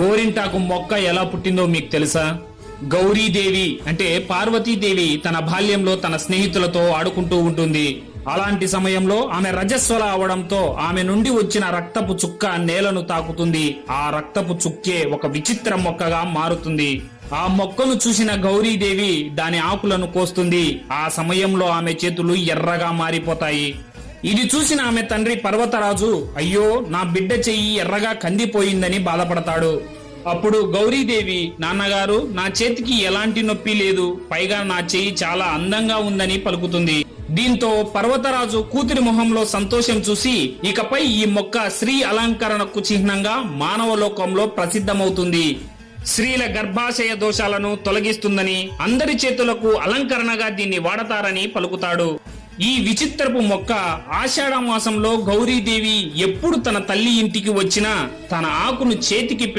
గోరింటాకు మొక్క ఎలా పుట్టిందో మీకు తెలుసా? గౌరీదేవి అంటే పార్వతీదేవి తన బాల్యంలో తన స్నేహితులతో ఆడుకుంటూ ఉంటుంది. అలాంటి సమయంలో ఆమె రజస్వల అవడంతో ఆమె నుండి వచ్చిన రక్తపు చుక్క నేలను తాకుతుంది. ఆ రక్తపు చుక్కే ఒక విచిత్ర మొక్కగా మారుతుంది. ఆ మొక్కను చూసిన గౌరీదేవి దాని ఆకులను కోస్తుంది. ఆ సమయంలో ఆమె చేతులు ఎర్రగా మారిపోతాయి. ఇది చూసిన ఆమె తండ్రి పర్వతరాజు అయ్యో నా బిడ్డ చెయ్యి ఎర్రగా కందిపోయిందని బాధపడతాడు. అప్పుడు గౌరీదేవి నాన్నగారు నా చేతికి ఎలాంటి నొప్పి లేదు. పైగా నా చెయ్యి చాలా అందంగా ఉందని పలుకుతుంది. దీంతో పర్వతరాజు కూతురి మొహంలో సంతోషం చూసి ఇకపై ఈ మొక్క స్త్రీ అలంకరణకు చిహ్నంగా మానవ లోకంలో ప్రసిద్ధమవుతుంది. స్త్రీల గర్భాశయ దోషాలను తొలగిస్తుందని అందరి చేతులకు అలంకరణగా దీన్ని వాడతారని పలుకుతాడు. ఈ విచిత్రపు మొక్క ఆషాఢ మాసంలో గౌరీదేవి ఎప్పుడు తన తల్లి ఇంటికి వచ్చినా తన ఆకును చేతికి